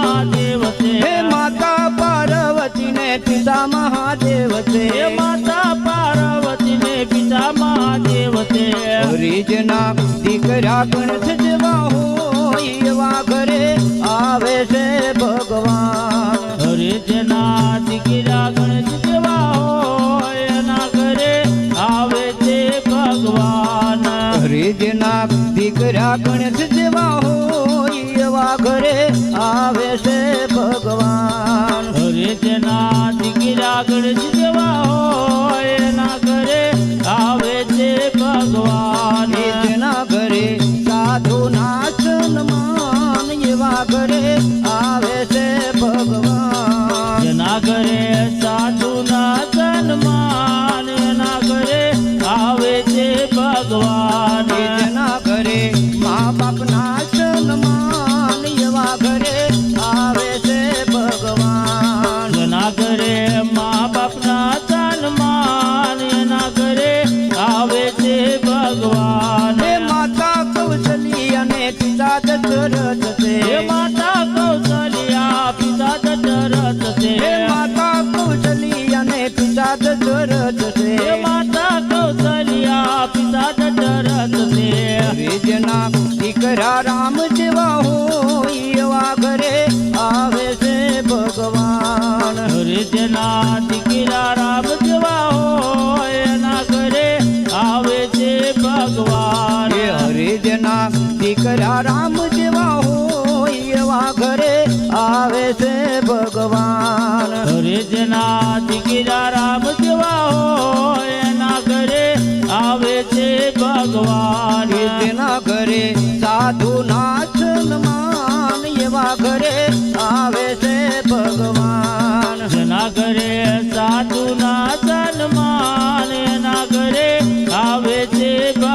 મહાદેવ છે હે માતા પાર્વતી ને પિતા મહાદેવ છે હે માતા પાર્વતી ને પિતા મહાદેવ છે હરિજના દીકરા ગણેશ જેવા હોય એવા ઘરે આવે છે ભગવાન હરિજના જેના દીકરા ગણેશ જેવા હોય એના ઘરે આવે છે ભગવાન હરિજના દીકરા ગણેશ ઘરે આવે છે ભગવાન. હરે જેના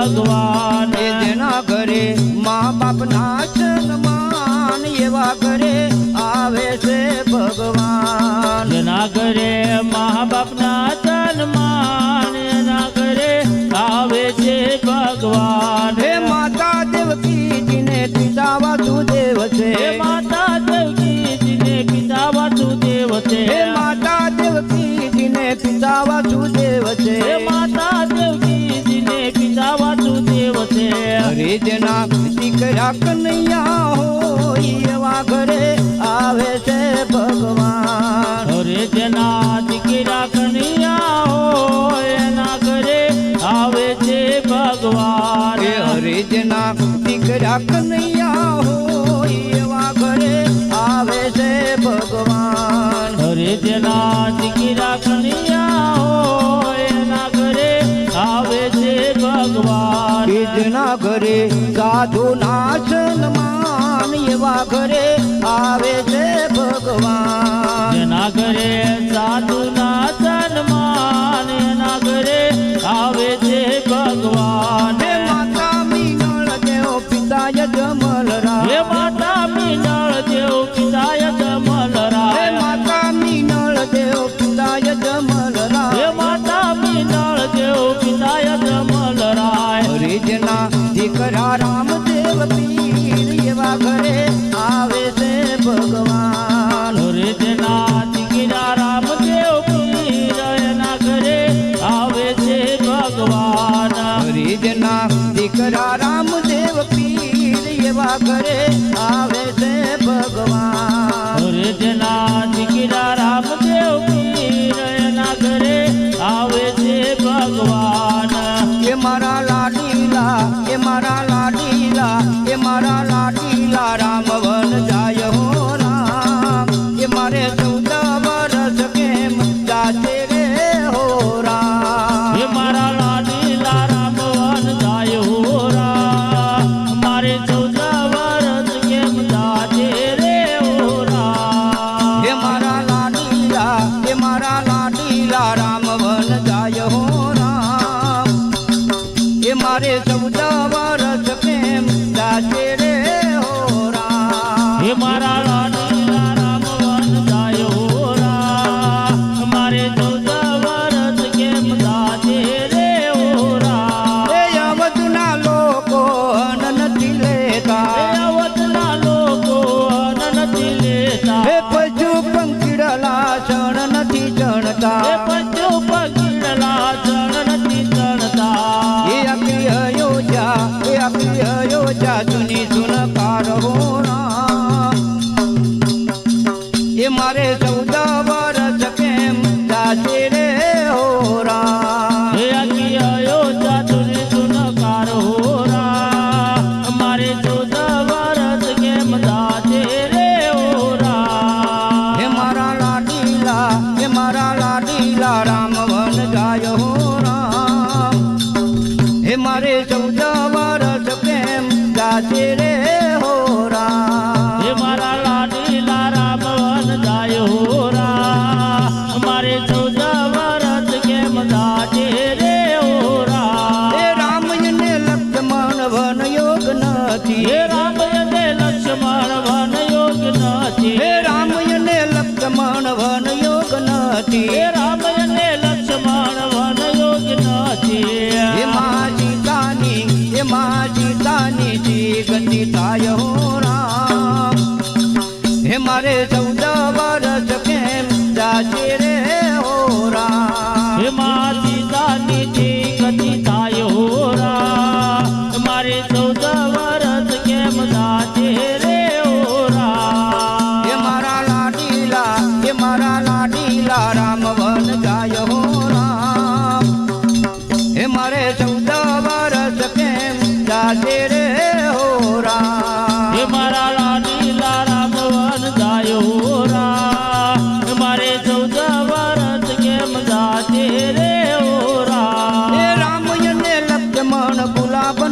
ભગવાન. જેના ઘરે મા બાપના સન્માન એવા ઘરે આવે છે ભગવાન. જેના ઘરે મા બાપના સન્માન એના ઘરે આવે છે ભગવાન. હે માતા દેવકીજીને પિતા વાસુદેવ છે. હે માતા દેવકીજીને પિતા વાસુદેવ છે. હે માતા દેવકીજીને પિતા વાસુદેવ છે. હે માતા દેવકીજીને હરિજના દીકરા કનૈયા હોય એવા ઘરે આવે છે ભગવાન. હરે જેના દીકરા કનૈયા હોય એના ઘરે આવે છે ભગવાન. હે હરિજના દીકરા કનૈયા હોય એવા ઘરે આવે છે ભગવાન. હરે જેના દીકરા કનૈયા હોય એના ઘરે આવે છે ભગવાન. બીજના ઘરે સાધુ નાશન માન એવા ઘરે આવે છે ભગવાન. જેના ઘરે સાધુ નાશન માન એના ઘરે આવે છે ભગવાન. માતા મીનળ દેવ પિતા જમલ હે માતા મીનળ દેવ પિતાય કમલ હે માતા મીનળ દેવ દીકરા રામદેવ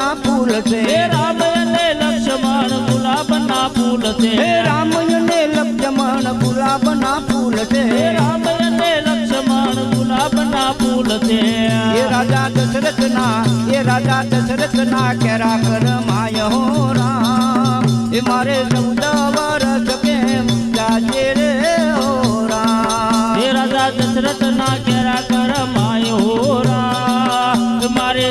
ના ફૂલ છે. હે રામ અને લક્ષ્મણ ગુલાબ ના ફૂલ છે. હે રામ અને લક્ષ્મણ ગુલાબ ના ફૂલ છે. હે રાજા દશરથ ના એ રાજા દશરથ ના કેરા કર હો રામ. એ મારે ચૌદ વર્ષ કેમ જાજે રે હો રામ. એ રાજા દશરથ ના કેરા કર હો રામ. મારે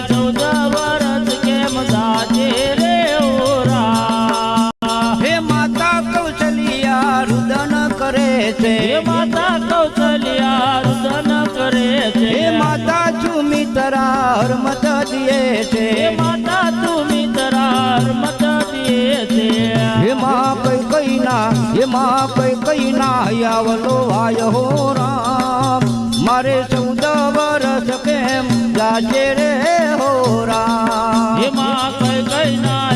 કઈ ના આવલો આય હો રામ. મારે ચૌદ વર્ષ કેમ જાજે રે હો રામ. કઈ ના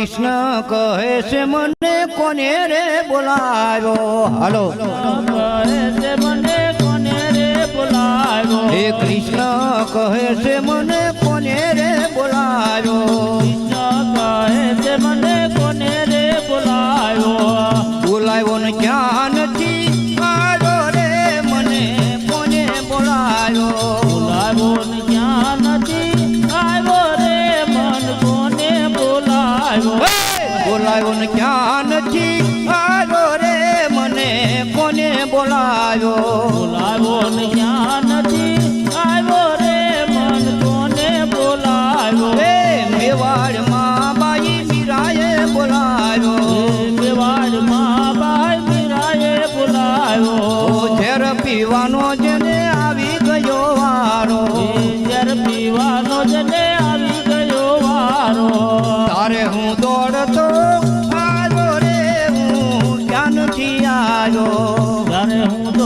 કૃષ્ણ કહે છે, મને કોને રે બોલાવ્યો? હલો. કહે છે મને કોને રે બોલાવ્યો હે કૃષ્ણ કહે છે મને કોને રે બોલાવ્યો કૃષ્ણ કહે છે, મને કોને રે બોલાવ્યો? બોલાવ્યો ને ક્યાં આવ્યો ત્યારે હું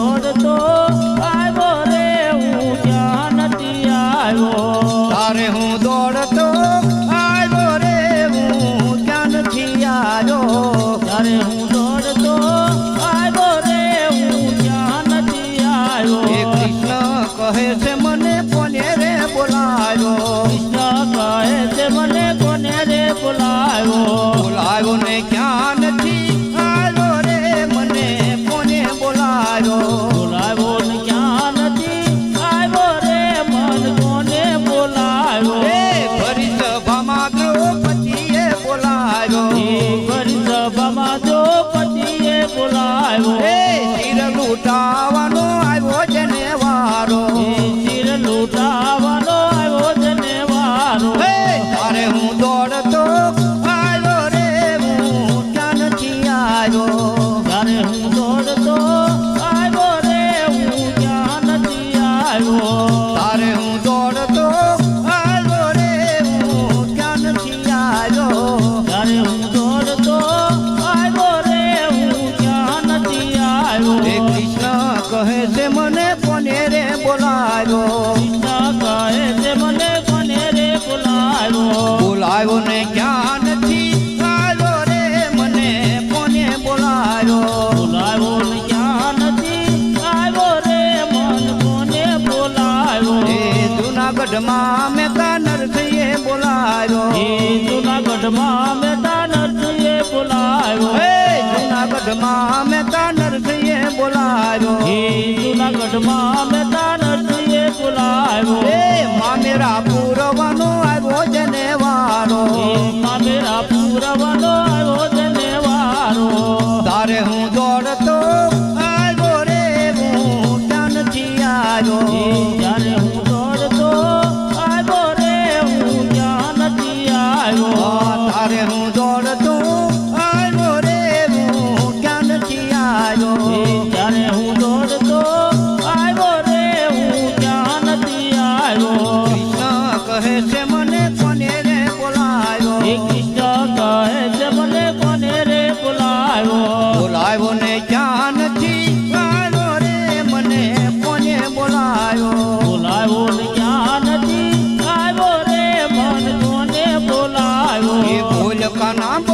આવ્યો જુનાગઢમાં મેતા નરસિંહે બોલાવ્યો. જુનાગઢમાં મેતા નરસિંહે બોલાવ્યો. હે જુનાગઢમાં મેતા નરસિંહે બોલાવ્યો. હે જુનાગઢમાં મેતા નરસિંહે બોલાવ્યો. હે મામેરા પૂરવાનો આવ્યો જને વારો. મામેરા પૂરવાનો આવ્યો જને વારો. તારે હું বানাবো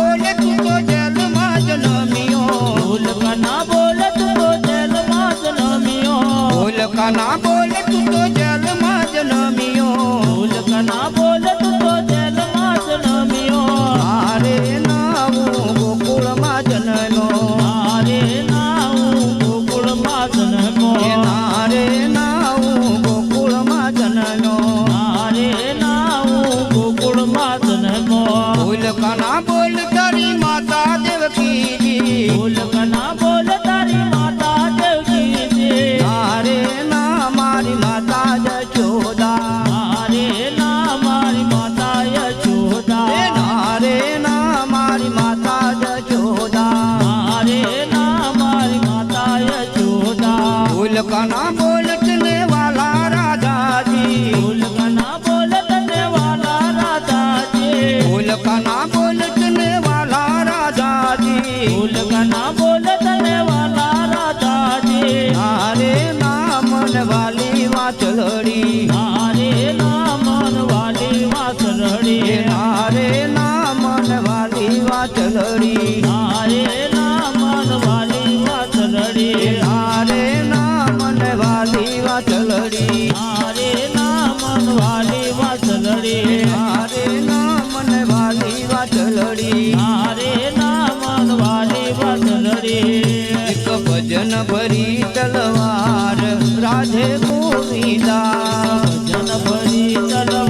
भूल गन ભરી તલવાર રાધે ગોવિંદા ભજન ભરી તલવાર